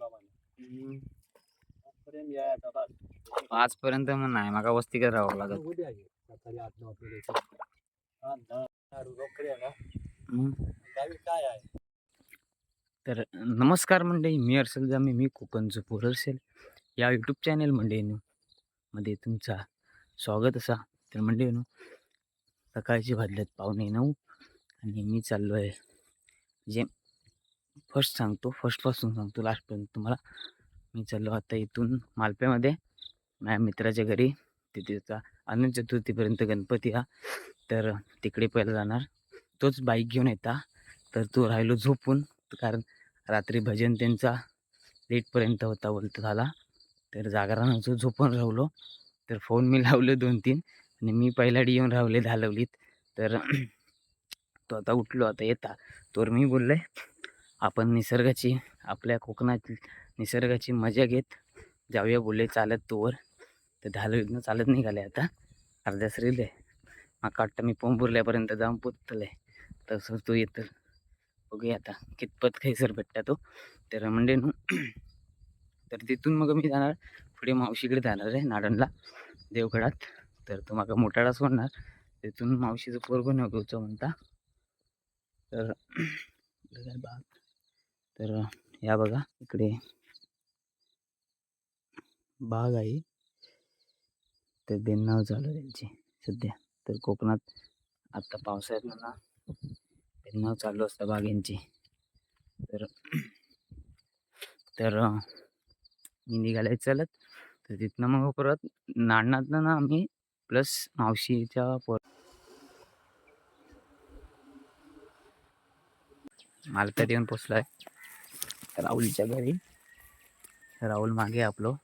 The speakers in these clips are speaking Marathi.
बाबा आजपर्यंत मग नाही माका वस्ती करत राहावं लागत तर नमस्कार मंडळी मी हर्षल जामे मी कोकणचं पोर हर्षल या यूट्यूब चॅनल मंडळीनं मध्ये तुमचा स्वागत असा. तर मंडळीनं सकाळचे वाजलेत पावणे नऊ आणि मी चाललो आहे जे फर्स्ट सांगतो. फर्स्टपासून सांगतो. लास्टपर्यंत तुम्हाला. मी चाललो आता इथून मालप्यामध्ये. माझ्या मित्राच्या घरी. तिथेचा अनंत चतुर्थीपर्यंत गणपती हा. तर तिकडे पहिला जाणार. तोच बाईक घेऊन येता. तर तो राहिलो झोपून. कारण रात्री भजन त्यांचा लेटपर्यंत होता बोलतो झाला. तर जागरणाचं झोपून राहिलो. तर फोन मी लावले दोन तीन आणि मी पहिल्याडी येऊन रावले धालवलीत. तर तो आता उठलो आता येता. तर मी बोलले आपण निसर्गाची आपल्या कोकणात निसर्गाची मजा घेत जाऊया बोलले चालत तोवर. तर धालवीतनं चालत निघाले आता. अर्ध्या श्रील आहे. माका वाटतं मी पोंबुर्ल्यापर्यंत जाऊन पोचतले तसं तो येतं बघूया आता कितपत खैसर भेटता तो. तर म्हणजे तर तिथून मग मी जाणार. पुढे मावशीकडे जाणार आहे नाडणला देवगडात. तर तो माका मोठाडा सोडणार. तिथून मावशीचं पोरगो नव्हतं म्हणता. तर बाग तर या बघा इकडे बाग आहे. तर बेननाव चालू आहे त्यांची सध्या. तर कोकणात आत्ता पावसाळ्यात म्हणा बेननाव चालू असतं बागेंची. तर तर मी निघालाय चालत. तर तिथनं मग परत नाडनातनं ना आम्ही प्लस मावशीच्या पोर मालप्यात येऊन आहे राहुलच्या घरी. राहुल मागे आपलो.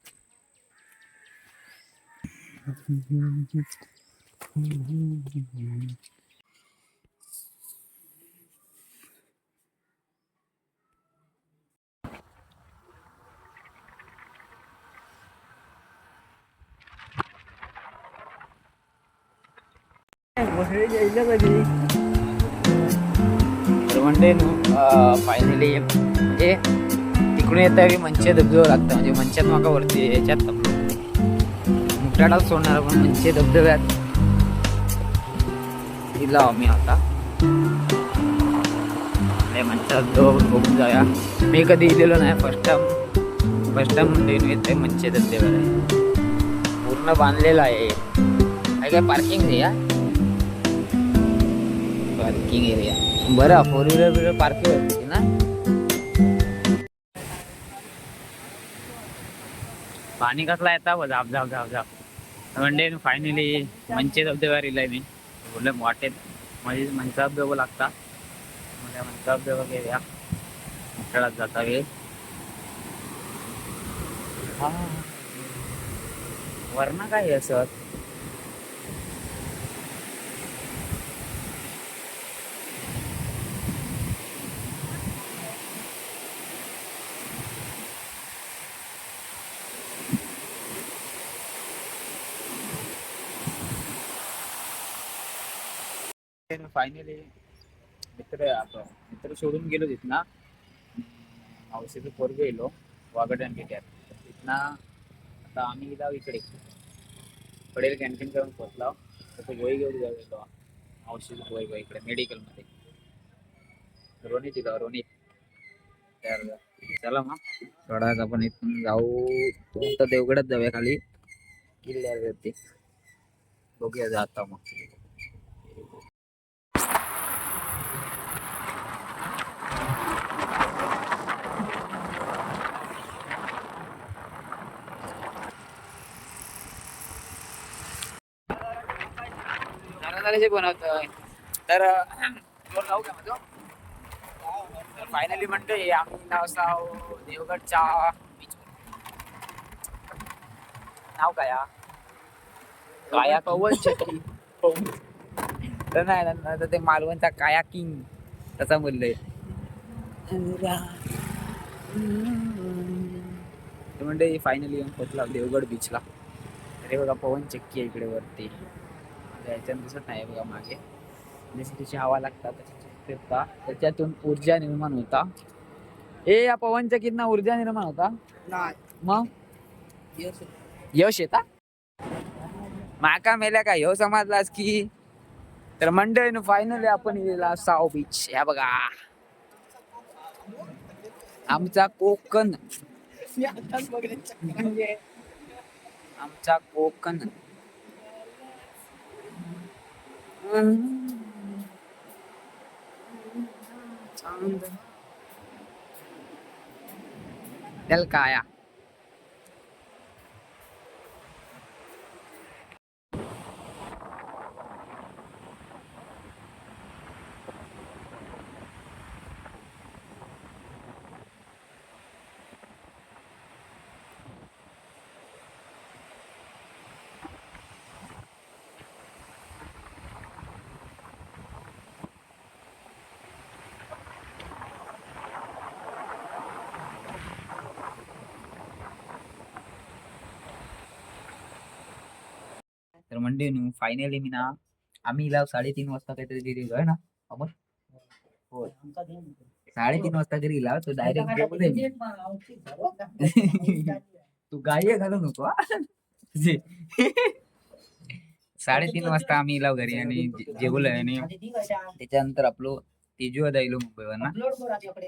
वसळी जायला कधी म्हणजे फायनली म्हणजे तिकडून येता की मंचे धबधबा लागतं म्हणजे मंचात माका वरती याच्यात मुकटाडाच सोडणार पण मंचे धबधब्यात. दिला आम्ही आता. नाही मंचात धबधबा बघून जाऊया. मी कधी इलेलो नाही फर्स्ट टाइम फर्स्ट टाइम म्हणजे येते मंचे धबधब्याला. पूर्ण बांधलेलं आहे. काय काय पार्किंग आहे या? पार्किंग एरिया बरं फोर व्हीलर बिलर पार्किंग होती ना? पाणी कसला येता? बघ झाप झाप झाप झाप म्हणजे फायनली मंचे धबधब्यावर इलाय मी. बोलले वाटेत माझी मंचा धबधबा लागता म्हणजे मंचा धबधबा घेऊया. खेळात जाता वेळ. हा. वरना काय असत फायनली मित्र आपण मित्र सोडून गेलो तिथना मावशीचं पोर गेलो वागड गेल्यात तिथना आता आम्ही गेलो इकडे पडेल कॅन्टीन करून पोहोचलो तसं वय घेऊन जाऊ गेलो मावशीचं वय वय इकडे मेडिकलमध्ये रोनी तिथं रोनी तर चला मग थोडा वेळात आपण इथून जाऊ तर देवगडात जाऊया खाली किल्ल्यावरती बघूया जाता मग जे बनवतोय. तर तुला नाव काय म्हणतो तर फायनली म्हणतोय आम्ही नाव साव देवगडच्या वर. नाव काय? काया पवन चक्री तर नाही तर ते मालवणचा काया किंग तसा बोललोय. ते म्हणते फायनली येऊन पोचला देवगड बीचला अरे बघा पवन चक्की आहे इकडे वरती. याच्यात दिसत नाही बघा मागे. जशी त्याची हवा लागतात तशी फिरता. त्याच्यातून ऊर्जा निर्माण होता. ए या पवनच्या कितना ऊर्जा निर्माण होता. मग? यश येता. माका मेल्या का? ह्यो समजलास की. तर मंडळीनं फायनली आपण गेला साव बीच या बघा. आमचा कोकण. आमचा कोकण. del kaya म्हणजे फायनली मी ना आम्ही हिला साडेतीन वाजता काहीतरी दिली आहे ना होय. साडेतीन वाजता घरी गेला तो डायरेक्ट तू गाय घालू नको. साडेतीन वाजता आम्ही इलाव घरी आणि जे- जेवलोय आणि त्याच्यानंतर आपलं तेजू जायलो मुंबईवर ना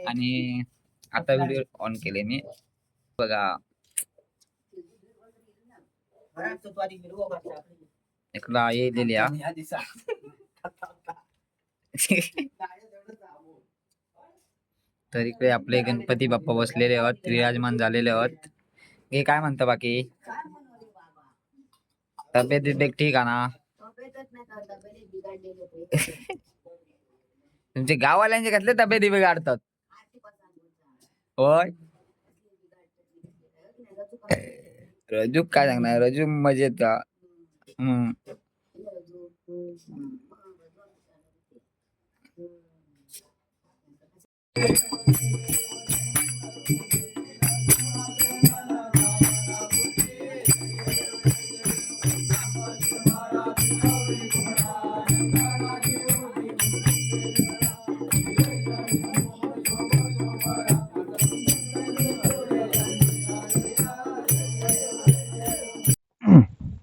आणि आता व्हिडिओ ऑन केले मी. बघा. इकडं येलेली. तर इकडे आपले गणपती बाप्पा बसलेले आहोत विराजमान झालेले आहोत. हे काय म्हणतं बाकी? तब्येत बिब्येत ठीक आहे ना? तुमचे गाववाल्यांचे कसले तब्येती बिघाडतात? होय? रजू काय सांगणार? रजू मजेत का हम्म.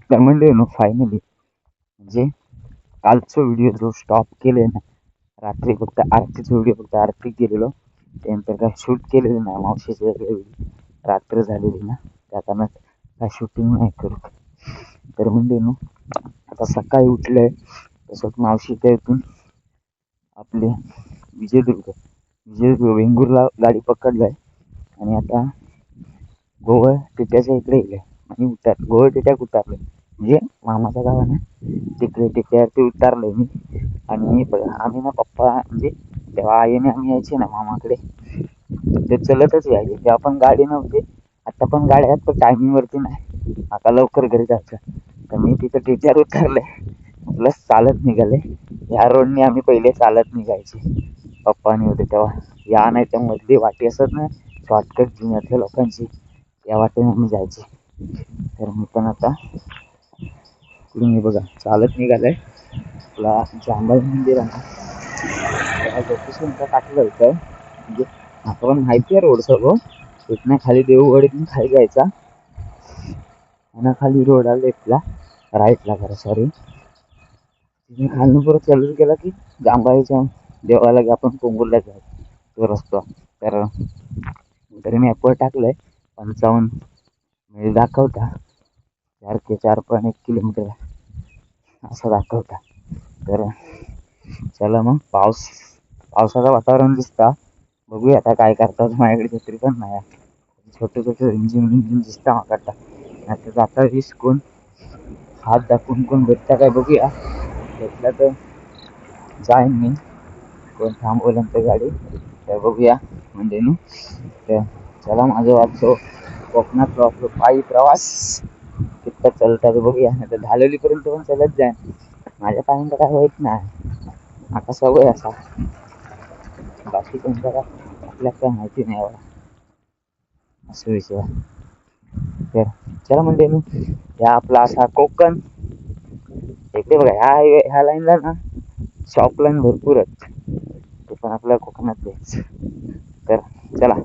तर म्हणले ना फायनली म्हणजे कालचा व्हिडिओ जो स्टॉप केले ना रात्री फक्त आरतीचा व्हिडिओ फक्त आरती केलेलो. त्यानंतर काय शूट केलेलं नाही मावशीचे वेगळे व्हिडिओ रात्र झालेली ना त्या कारणात काय शूटिंग नाही करत. तर म्हणजे नो आता सकाळी उठलंय तसंच मावशीच्या इथून आपले विजयदुर्ग विजयदुर्ग वेंगुर्ला गाडी पकडलाय. आणि आता गोवा टिट्याच्या इकडे येईल आणि उतार गोवा टिट्याक उतारलं म्हणजे मामाच्या गावानं तिकडे टिट्यावरती आहे मी. आणि आम्ही ना पप्पा म्हणजे तेव्हा आईने आम्ही यायचे ना मामाकडे ते चलतच यायचे. तेव्हा पण गाडी नव्हती आता पण गाड्या आहेत पण टायमिंगवरती नाही. आता लवकर घरी जायचं. तर मी तिथं टिट्यावर उतरले. प्लस चालत निघाले. या रोडने आम्ही पहिले चालत निघायचे. पप्पानी होते तेव्हा. या नाही त्या मधली वाटी असत ना शॉर्टकट जुन्यातल्या लोकांची या वाटेने आम्ही जायचे. तर मी पण आता इकडून हे बघा चालत निघालंय. आपला जांबाई मंदिर आहे टाकलं होतं. म्हणजे आता पण माहिती आहे रोड सगळं. इथनं खाली देऊगडीतून खाली जायचा. आणि खाली रोड आला लेफ्टला राईटला करा सॉरी तिथे खालनं परत चालत गेला की जांभळीच्या देवाला की आपण कोंगुरला जायचं तो रस्ता. तर तरी मी ॲपवर टाकलं आहे पंचावन्न. म्हणजे दाखवता. चार ते चार पॉईंट एक किलोमीटर असं दाखवता. तर चला मग पाऊस पावसाचं वातावरण दिसता. बघूया आता काय करतात माझ्याकडे छत्री पण नाही आहे. छोटे छोटे रिमझिम रिमझिम दिसता माकडता आता. जाता वीस कोण? हात दाखवून कोण भेटता काय बघूया. भेटला तर जाईन मी. कोण थांबवलं तर गाडी तर बघूया म्हणजे नु तर चला माझं वाटतो कोकणात आपलं पायी प्रवास. तर चलता तर बघूया. नाही तर धालोलीपर्यंत पण चलत जाईन माझ्या पायांना काय होत नाही. आता सवय असा. बाकी कोणत्या काय? आपल्याला काय माहिती नाही एवढा. असं विषय. तर चला म्हणजे मी या आपला असा कोकण. इकडे बघा ह्या हायवे ह्या लाईनला ना शॉप लाईन भरपूर आहेत ते पण आपल्या कोकणात तर चला.